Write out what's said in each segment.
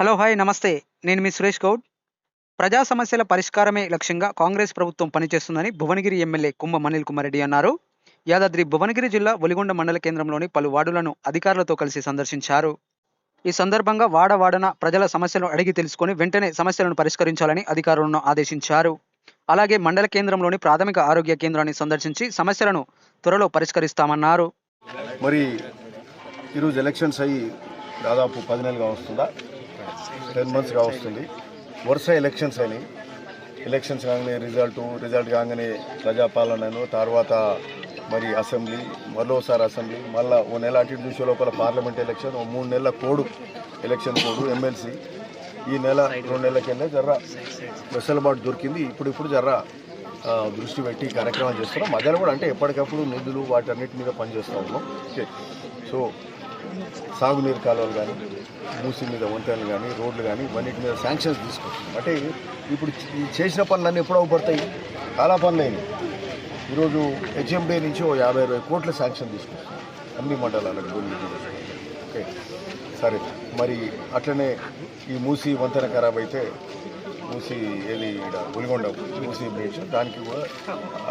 Hello hi నమస్తే. నేను మీ సురేష్ గౌడ్. ప్రజా సమస్యల పరిష్కారమే లక్ష్యంగా కాంగ్రెస్ ప్రభుత్వం పనిచేస్తుందని భువనగిరి ఎమ్మెల్యే కుంభ అనిల్ కుమార్ రెడ్డి అన్నారు. యాదాద్రి భువనగిరి జిల్లా ఒలిగొండ మండల కేంద్రంలోని పలు వార్డులను అధికారులతో కలిసి సందర్శించారు. ఈ సందర్భంగా వాడ వాడన ప్రజల సమస్యలను అడిగి తెలుసుకొని వెంటనే సమస్యలను పరిష్కరించాలని అధికారులను ఆదేశించారు. అలాగే మండల కేంద్రంలోని ప్రాథమిక ఆరోగ్య కేంద్రాన్ని సందర్శించి సమస్యలను త్వరలో పరిష్కరిస్తామన్నారు. మరి ఈరోజు ఎలక్షన్స్ అయ్యి దాదాపు పది నెలలుగా వస్తుందా? టెన్ మంత్స్గా వస్తుంది వరుస ఎలక్షన్స్ అయినాయి. ఎలక్షన్స్ కాగానే రిజల్ట్ రిజల్ట్ కాగానే ప్రజాపాలనను తర్వాత మరి అసెంబ్లీ మరోసారి అసెంబ్లీ మళ్ళీ ఓ నెల అటు ఇటు చూసే లోపల పార్లమెంట్ ఎలక్షన్ ఓ మూడు నెలల కోడు ఎలక్షన్ కోడు ఎమ్మెల్సీ ఈ నెల రెండు నెలల కింద జర్ర వెసులుబాటు దొరికింది. ఇప్పుడు ఇప్పుడు జర్ర దృష్టి పెట్టి కార్యక్రమాలు చేస్తున్నాం. మధ్యలో కూడా అంటే ఎప్పటికప్పుడు నిధులు వాటన్నిటి మీద పనిచేస్తూ ఉన్నాం. ఓకే సో సాగునీరు కాలువలు కానీ మూసి మీద వంతెనలు కానీ రోడ్లు కానీ ఇవన్నిటి మీద శాంక్షన్స్ తీసుకొస్తున్నాం అంటే ఇప్పుడు చేసిన పనులన్నీ ఎప్పుడు అవుపడతాయి. చాలా పనులు అయినాయి. ఈరోజు హెచ్ఎండే నుంచి ఓ యాభై అరవై కోట్ల శాంక్షన్ తీసుకొస్తున్నాం అన్ని మండలాలకు గొల్లి ఓకే. సరే. మరి అట్లనే ఈ మూసి వంతెన ఖరాబ్ అయితే మూసి ఏది ఇక్కడ గులిగొండ మూసి బీచ్ దానికి కూడా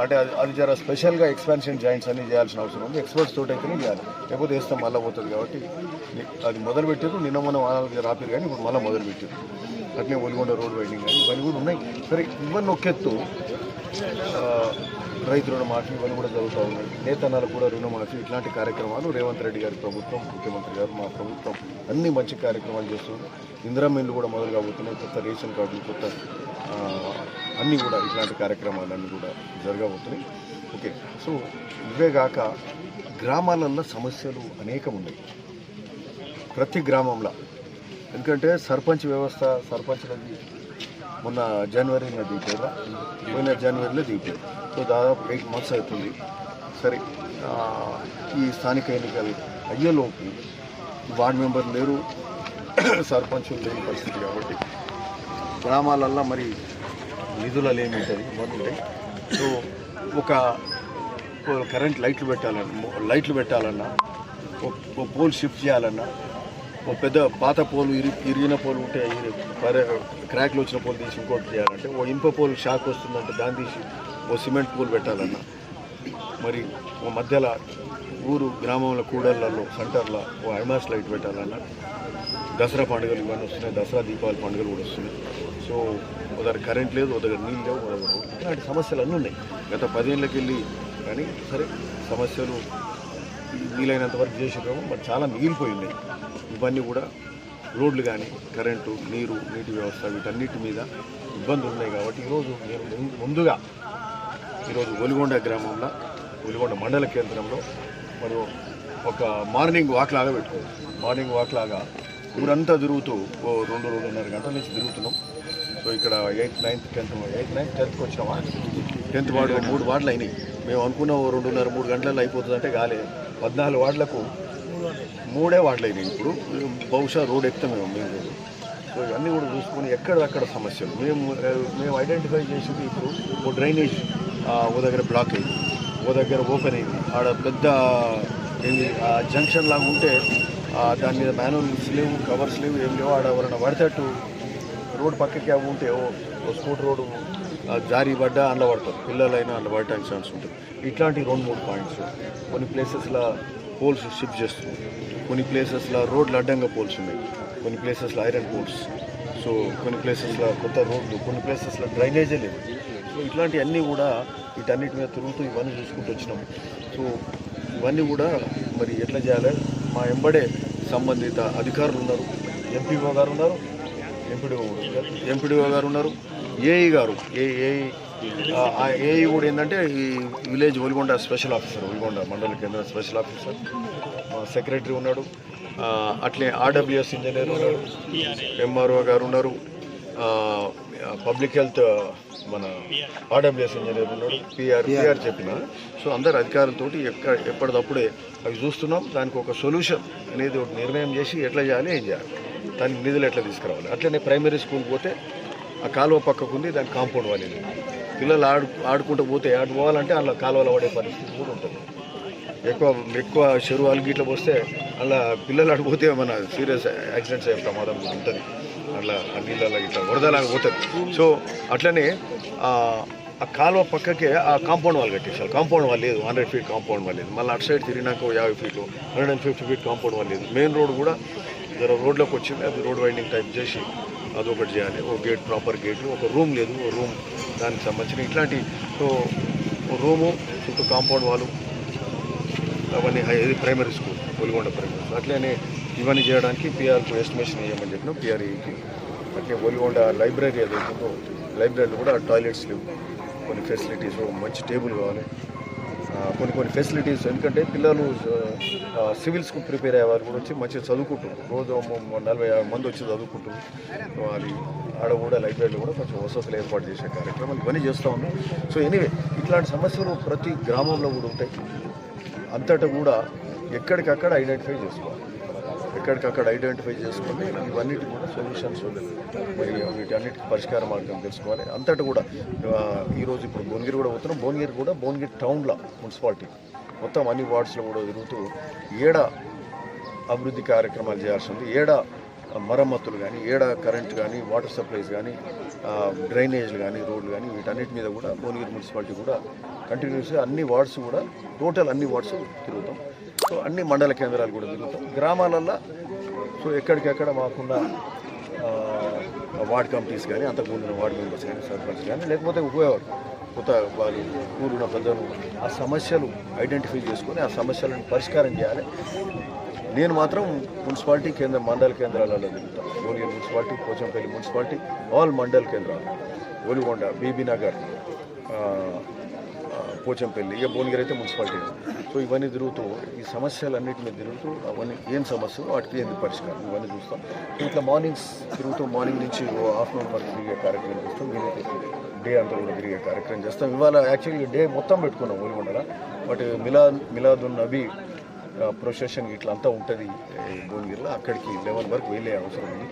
అంటే అది అది జర స్పెషల్గా ఎక్స్పాన్షన్ జాయింట్స్ అన్ని చేయాల్సిన అవసరం ఉంది. ఎక్స్పర్ట్స్ తోటి అయితేనే చేయాలి. లేకపోతే వేస్తాం మళ్ళీ పోతుంది కాబట్టి అది మొదలు పెట్టారు నిన్న మొన్న వారాలు రాపిరు కానీ ఇప్పుడు మళ్ళీ మొదలు పెట్టారు అట్లే ఒలిగొండ రోడ్ వైడింగ్ కానీ ఇవన్నీ కూడా ఉన్నాయి. సరే ఇవన్నీ ఒకెత్తు రైతు రుణమాఫీ ఇవన్నీ కూడా జరుగుతూ ఉన్నాయి. నేతనాలకు కూడా రుణమాఫీ ఇట్లాంటి కార్యక్రమాలు రేవంత్ రెడ్డి గారి ప్రభుత్వం ముఖ్యమంత్రి గారు మా ప్రభుత్వం అన్ని మంచి కార్యక్రమాలు చేస్తుంది ఇందిరమ్మ కూడా మొదలు కాబోతున్నాయి కొత్త రేషన్ కార్డులు కొత్త అన్నీ కూడా ఇట్లాంటి కార్యక్రమాలు అన్నీ కూడా జరగబోతున్నాయి. ఓకే. సో ఇవే కాక గ్రామాలలో సమస్యలు అనేకం ఉన్నాయి. ప్రతి గ్రామంలో. ఎందుకంటే సర్పంచ్ వ్యవస్థ సర్పంచ్లకి మొన్న జనవరిలో దిగిపోయారా పోయిన జనవరిలో దిగిపోయారు సో దాదాపు ఎయిట్ మంత్స్ అవుతుంది. సరే ఈ స్థానిక ఎన్నికలు అయ్యేలోపు వార్డు మెంబర్ లేరు సర్పంచులు లేని పరిస్థితి కాబట్టి గ్రామాలల్లో మరి నిధులలో ఏమి ఉంటుంది సో ఒక కరెంట్ లైట్లు పెట్టాలన్నా లైట్లు పెట్టాలన్నా ఓ పోల్ షిఫ్ట్ చేయాలన్నా పెద్ద పాత పోలు ఇరి ఇరిగిన పోలు ఉంటే పరే క్రాక్లు వచ్చిన పోలు తీసి ఇంకోటి చేయాలంటే ఓ ఇంప పోలు షాక్ వస్తుందంటే దాన్ని తీసి ఓ సిమెంట్ పూలు పెట్టాలన్నా. మరి ఓ మధ్యలో ఊరు గ్రామంలో కూడళ్ళలో సెంటర్లో ఓ ఐమాస్ లైట్ పెట్టాలన్నా. దసరా పండుగలు ఇవన్నీ వస్తున్నాయి దసరా దీపావళి పండుగలు కూడా వస్తున్నాయి. సో ఒక దగ్గర కరెంట్ లేదు ఒక దగ్గర నీళ్ళు లేవు దగ్గర ఇలాంటి సమస్యలు అన్నీ ఉన్నాయి. గత పదేళ్ళకి వెళ్ళి కానీ సరే సమస్యలు వీలైనంత వరకు చేసినాము మరి చాలా మిగిలిపోయింది. ఇవన్నీ కూడా రోడ్లు కానీ కరెంటు నీరు నీటి వ్యవస్థ వీటన్నిటి మీద ఇబ్బందులు ఉన్నాయి కాబట్టి ఈరోజు నేను ముందుగా ఈరోజు ఒలిగొండ గ్రామంలో ఒలిగొండ మండల కేంద్రంలో మనం ఒక మార్నింగ్ వాక్ లాగా పెట్టుకున్నాం. మార్నింగ్ వాక్ లాగా ఊరంతా తిరుగుతూ ఓ రెండు రెండున్నర గంటల నుంచి తిరుగుతున్నాం. సో ఇక్కడ eighth ninth tenth eighth ninth టెన్త్కి వచ్చినామా? టెన్త్ వార్డు మూడు వార్డులు అయినాయి. మేము అనుకున్న ఓ రెండున్నర మూడు గంటలలో అయిపోతుందంటే గాలే పద్నాలుగు వార్డులకు మూడే వార్డులు అయినాయి ఇప్పుడు. బహుశా రోడ్ ఎక్కుతాం మేము. మేము సో ఇవన్నీ కూడా చూసుకొని ఎక్కడక్కడ సమస్యలు. మేము మేము ఐడెంటిఫై చేసింది ఇప్పుడు ఓ డ్రైనేజ్ ఓ దగ్గర బ్లాక్ అయింది. ఓ దగ్గర ఓపెన్ అయింది. ఆడ పెద్ద ఏంది జంక్షన్ లాగా ఉంటే దాని మీద మాన్యువల్స్ లేవు కవర్స్ లేవు ఏం లేవు. ఆడ ఎవరైనా పడితే అటు రోడ్ పక్కకి అవి ఉంటే ఓ స్కూట్ స్కూటర్ రోడ్డు జారీ పడ్డా అందులో పడతారు పిల్లలైనా అందులో పడటానికి ఛాన్స్ ఉంటుంది. ఇట్లాంటి రెండు మూడు పాయింట్స్ కొన్ని ప్లేసెస్లో పోల్స్ షిఫ్ట్ చేస్తుంది. కొన్ని ప్లేసెస్లో రోడ్లు అడ్డంగా పోల్స్ ఉన్నాయి. కొన్ని ప్లేసెస్లో ఐరన్ పోల్స్. సో కొన్ని ప్లేసెస్లో కొత్త రోడ్లు కొన్ని ప్లేసెస్లో డ్రైనేజే లేవు. సో ఇట్లాంటివన్నీ కూడా వీటన్నిటి మీద తిరుగుతూ ఇవన్నీ చూసుకుంటూ వచ్చినాం సో ఇవన్నీ కూడా మరి ఎట్లా చేయాలి? మా ఎంబడే సంబంధిత అధికారులు ఉన్నారు. ఎంపీఓ గారు ఉన్నారు. ఎంపీడీఓ ఎంపీడీఓ గారు ఉన్నారు. ఏఈ గారు ఏఈ ఏఈ కూడా ఏంటంటే ఈ village Oligonda special officer Oligonda మండల కేంద్ర స్పెషల్ ఆఫీసర్. మా సెక్రటరీ ఉన్నాడు. అట్లే ఆర్డబ్ల్యూఎస్ ఇంజనీర్ ఉన్నాడు. ఎంఆర్ఓ గారు ఉన్నారు. పబ్లిక్ హెల్త్ మన ఆర్డబ్ల్యూఎస్ ఇంజనీర్ ఉన్నాడు. PR PR. చెప్పిన. సో అందరు అధికారులతోటి ఎక్కడ ఎప్పటికప్పుడే అవి చూస్తున్నాం. దానికి ఒక సొల్యూషన్ అనేది ఒక నిర్ణయం చేసి ఎట్లా చేయాలి ఏం చేయాలి దానికి నిధులు ఎట్లా తీసుకురావాలి. అట్లనే ప్రైమరీ స్కూల్ పోతే ఆ కాలువ పక్కకు ఉంది దానికి కాంపౌండ్ వాళ్ళు పిల్లలు ఆడు ఆడుకుంటూ పోతే ఆడు పోవాలంటే అందులో కాలువలో పడే పరిస్థితి కూడా ఉంటుంది. ఎక్కువ ఎక్కువ చెరువు అలిగి ఇట్లా పోస్తే అలా పిల్లలు అడిగిపోతే మన సీరియస్ యాక్సిడెంట్స్ అయ్యే ప్రమాదం ఉంటుంది. అట్లా ఆ నీళ్ళలో ఇట్లా వరదలాగా పోతుంది. సో అట్లనే ఆ కాలువ పక్కకే ఆ కాంపౌండ్ వాల్ కట్టేసారు కాంపౌండ్ వాల్ లేదు హండ్రెడ్ ఫీట్ కాంపౌండ్ వాల్ లేదు. మళ్ళీ అటు సైడ్ తిరిగినాక యాభై ఫీట్లు hundred and fifty feet compound wall లేదు. మెయిన్ రోడ్ కూడా జర రోడ్లోకి వచ్చింది అది రోడ్ వైండింగ్ టైప్ చేసి అదొకటి చేయాలి. ఒక గేట్ ప్రాపర్ గేట్ ఒక రూమ్ లేదు ఒక రూమ్ దానికి సంబంధించిన ఇట్లాంటి సో రూము చుట్టూ కాంపౌండ్ వాళ్ళు అవన్నీ ఇది primary school Oligonda primary school. అట్లనే ఇవన్నీ చేయడానికి పిఆర్కు ఎస్టిమేషన్ వేయమని చెప్పినాం పిఆర్ఈకి అట్లే ఒలిగొండ లైబ్రరీ అది లైబ్రరీలో కూడా టాయిలెట్స్ లేవు. కొన్ని ఫెసిలిటీస్ మంచి టేబుల్ కావాలి. కొన్ని కొన్ని ఫెసిలిటీస్ ఎందుకంటే పిల్లలు సివిల్స్కు ప్రిపేర్ అయ్యే వారు కూడా వచ్చి మంచిగా చదువుకుంటారు రోజు నలభై యాభై మంది వచ్చి చదువుకుంటారు సో అది ఆడ కూడా లైబ్రరీలో కూడా కొంచెం వసతులు ఏర్పాటు చేసే కార్యక్రమాలు ఇవన్నీ చేస్తూ ఉన్నాం. సో ఎనీవే ఇట్లాంటి సమస్యలు ప్రతి గ్రామంలో కూడా ఉంటాయి. అంతటా కూడా ఎక్కడికక్కడ ఐడెంటిఫై చేసుకోవాలి. ఎక్కడికక్కడ ఐడెంటిఫై చేసుకొని ఇవన్నిటి కూడా సొల్యూషన్స్ ఉండేవి వీటన్నిటికి పరిష్కార మార్గం తెలుసుకోవాలి. అంతటా కూడా ఈరోజు ఇప్పుడు భువనగిరి కూడా పోతున్నాం. భువనగిరి కూడా భువనగిరి టౌన్లో మున్సిపాలిటీ మొత్తం అన్ని వార్డ్స్లో కూడా తిరుగుతూ ఏడ అభివృద్ధి కార్యక్రమాలు చేయాల్సి ఉంది. ఏడ మరమ్మతులు కానీ ఏడ కరెంట్ కానీ వాటర్ సప్లైస్ కానీ డ్రైనేజ్లు కానీ రోడ్లు కానీ వీటన్నిటి మీద కూడా భువనగిరి మున్సిపాలిటీ కూడా కంటిన్యూస్గా అన్ని వార్డ్స్ కూడా టోటల్ అన్ని వార్డ్స్ తిరుగుతాం. సో అన్ని మండల కేంద్రాలు కూడా తిరుగుతాం. గ్రామాలల్లో సో ఎక్కడికెక్కడ మాకున్న వార్డ్ కమిటీస్ కానీ అంతకుముందు వార్డ్ మెంబర్స్ కానీ సర్పంచ్ కానీ లేకపోతే ఉపయోగం కొత్త వాళ్ళు ఊరున్న పెద్దలు ఆ సమస్యలు ఐడెంటిఫై చేసుకొని ఆ సమస్యలను పరిష్కారం చేయాలి. నేను మాత్రం మున్సిపాలిటీ కేంద్ర మండల కేంద్రాలలో తిరుగుతాను. గోలియర్ మున్సిపాలిటీ పోచంపల్లి మున్సిపాలిటీ ఆల్ మండల కేంద్రాలు. ఒలిగొండ బీబీ నగర్ పోచంపల్లి ఇక భువనగిరి అయితే మున్సిపాలిటీ. సో ఇవన్నీ తిరుగుతూ ఈ సమస్యలన్నిటి మీద తిరుగుతూ అవన్నీ ఏం సమస్యలు వాటికి ఏంది పరిష్కారం? ఇవన్నీ చూస్తాం. ఇట్లా మార్నింగ్స్ తిరుగుతూ మార్నింగ్ నుంచి ఆఫ్టర్నూన్ వరకు తిరిగే కార్యక్రమం చేస్తాం. వీలైతే డే అంతా కూడా తిరిగే కార్యక్రమం చేస్తాం. ఇవాళ యాక్చువల్లీ డే మొత్తం పెట్టుకున్నాం ఒలిగొండలో. బట్ మిలా మిలాదున్ నబీ ప్రొసెషన్ ఇట్లా అంతా ఉంటుంది భువనగిరిలో. అక్కడికి లెవెన్ వరకు వెళ్ళే అవసరం ఉంది.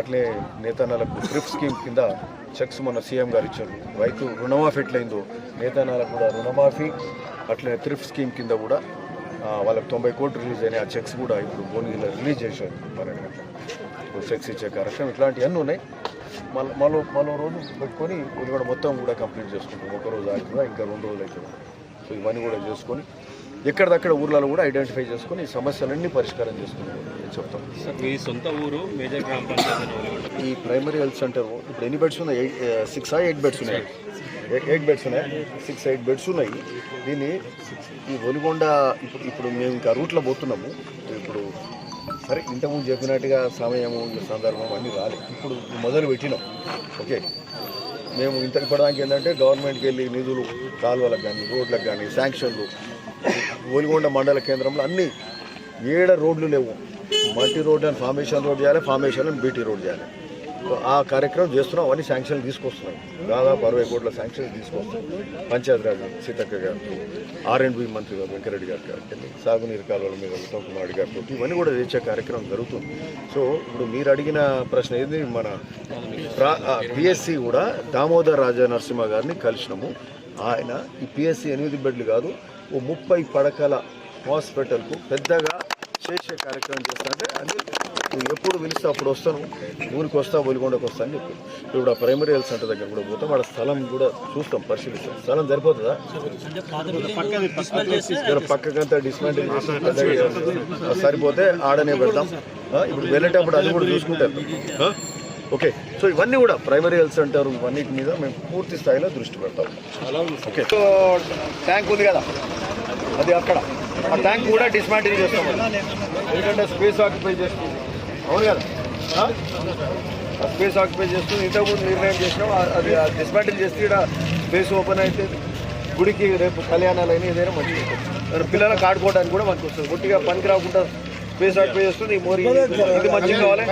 అట్లే నేతనాలకు ట్రిప్ స్కీమ్ కింద చెక్స్ మన సీఎం గారు ఇచ్చారు. రైతు రుణమాఫీ ఎట్లయిందో నేతనాలకు కూడా రుణమాఫీ అట్లే థ్రిఫ్ట్ స్కీమ్ కింద కూడా వాళ్ళకి తొంభై కోట్లు రిలీజ్ అయినాయి. ఆ చెక్స్ కూడా ఇప్పుడు భువనగిరిలో రిలీజ్ చేశారు. మరి చెక్స్ ఇచ్చే కార్యక్రమం ఇట్లాంటివన్నీ ఉన్నాయి. మళ్ళీ మరో మరో రోజు పెట్టుకొని ఇది కూడా మొత్తం కూడా కంప్లీట్ చేసుకుంటాం. ఒక రోజు అవుతుందా ఇంకా రెండు రోజులు అవుతుందా. సో ఇవన్నీ కూడా చేసుకొని ఎక్కడిదక్కడ ఊర్లలో కూడా ఐడెంటిఫై చేసుకొని ఈ సమస్యలన్నీ పరిష్కారం చేసుకుని చెప్తాం. మీ సొంత ఊరు మేజర్ గ్రామ పంచాయతీ. ఈ ప్రైమరీ హెల్త్ సెంటర్ ఇప్పుడు ఎన్ని బెడ్స్ ఉన్నాయి? సిక్స్ ఎయిట్ బెడ్స్ ఉన్నాయి? ఎయిట్ బెడ్స్ ఉన్నాయి? సిక్స్ ఎయిట్ బెడ్స్ ఉన్నాయి. దీన్ని ఈ ఒలిగొండ ఇప్పుడు ఇప్పుడు మేము ఇంకా రూట్లో పోతున్నాము. ఇప్పుడు సరే ఇంతకుముందు చెప్పినట్టుగా సమయము సందర్భం అన్నీ రాలేదు ఇప్పుడు మొదలు పెట్టినాం. ఓకే. మేము ఇంత ఇప్పటిదాకా ఏంటంటే గవర్నమెంట్కి వెళ్ళి నిధులు కాలువలకు కానీ రోడ్లకు కానీ శాంక్షన్లు ఓలిగొండ మండల కేంద్రంలో అన్ని ఏడ రోడ్లు లేవు. మల్టీ రోడ్ అని ఫార్మేషన్ రోడ్ చేయాలి ఫార్మేషన్ అని బీటీ రోడ్ చేయాలి. సో ఆ కార్యక్రమం చేస్తున్నాం అవన్నీ శాంక్షన్లు తీసుకొస్తున్నాం. దాదాపు అరవై కోట్ల శాంక్షన్ తీసుకొస్తున్నాం. పంచాయతీరాజ్ సీతక్క గారు ఆర్ మంత్రి గారు వెంకరెడ్డి గారి గారికి సాగునీరు కాలువల మీద ఉత్తమ్ కుమార్ గారితో ఇవన్నీ కూడా తెచ్చే కార్యక్రమం జరుగుతుంది. సో ఇప్పుడు మీరు అడిగిన ప్రశ్న ఏంది? మన పిఎస్సి కూడా దామోదర్ రాజా నరసింహ గారిని కలిసినాము. ఆయన ఈ పిఎస్సి ఎనిమిది బెడ్లు కాదు ఓ ముప్పై పడకల హాస్పిటల్కు పెద్దగా చేసే కార్యక్రమం చేస్తానంటే అది నువ్వు ఎప్పుడు పిలిస్తే అప్పుడు వస్తాను. ఊరికి వస్తా ఒలిగొండకు వస్తా అని చెప్పి. ఇప్పుడు ఆ ప్రైమరీ హెల్త్ సెంటర్ దగ్గర కూడా పోతాం. ఆడ స్థలం కూడా చూస్తాం పరిశీలిస్తాం. స్థలం సరిపోతుందా? జర పక్కకంతా డిస్మాంటిల్ సరిపోతే ఆడనే పెడతాం. ఇప్పుడు వెళ్ళేటప్పుడు అది కూడా చూసుకుంటాం ఓకే సో ఇవన్నీ కూడా ప్రైమరీ హెల్త్ సెంటర్ ఇవన్నిటి మీద మేము పూర్తి స్థాయిలో దృష్టి పెడతాం. ఓకే. సో ట్యాంక్ ఉంది కదా? అది అక్కడ. ఆ ట్యాంక్ కూడా డిస్మాంటిల్ చేస్తాం ఎందుకంటే స్పేస్ ఆక్యుపై చేస్తుంది. అవును కదా? స్పేస్ ఆక్యుపై చేస్తుంది ఇంతకుముందు నిర్ణయం చేసినాం ఆ- అది డిస్మాంటిల్ చేస్తే ఇక్కడ స్పేస్ ఓపెన్ అయితే గుడికి రేపు కళ్యాణాలు అయినా ఏదైనా మంచిగా ఉంటుంది మరి పిల్లలకు ఆడుకోవడానికి కూడా మనకు వస్తుంది గుట్టిగా పనికి రాకుండా స్పేస్ ఆక్యుపై చేస్తుంది ఈ మోరీ ఇది మంచిగా కావాలి.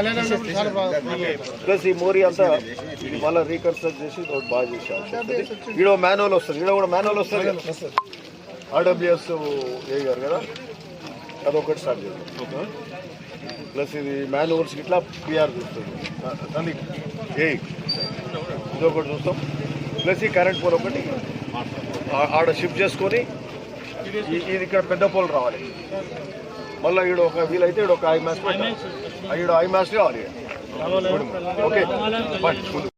ప్లస్ ఈ మోరీ అంతా ఇది మళ్ళీ రీకన్స్ట్రక్ట్ చేసి ఒకటి బాగా చేసాం ఈడో మాన్యువల్ వస్తుంది ఈడో కూడా మాన్యువల్ వస్తుంది కదా. ఆర్డబ్ల్యూఎస్ ఏ గారు కదా? అదొకటి స్టార్ట్ చేద్దాం. ప్లస్ ఇది మాన్యువల్స్ ఇట్లా పిఆర్ చూస్తుంది. అది ఏ ఇది ఒకటి చూస్తాం. ప్లస్ ఈ కరెంట్ పోల్ ఒకటి. ఆ- ఆడ షిఫ్ట్ చేసుకొని ఇది ఇక్కడ పెద్ద పోల్ రావాలి. మళ్ళీ ఈడు ఒక వీలైతే ఈడు ఒక ఐ మ్యాచ్ పెట్టాలి ఈడు ఐ మ్యాచ్ కావాలి ఓకే. ముందు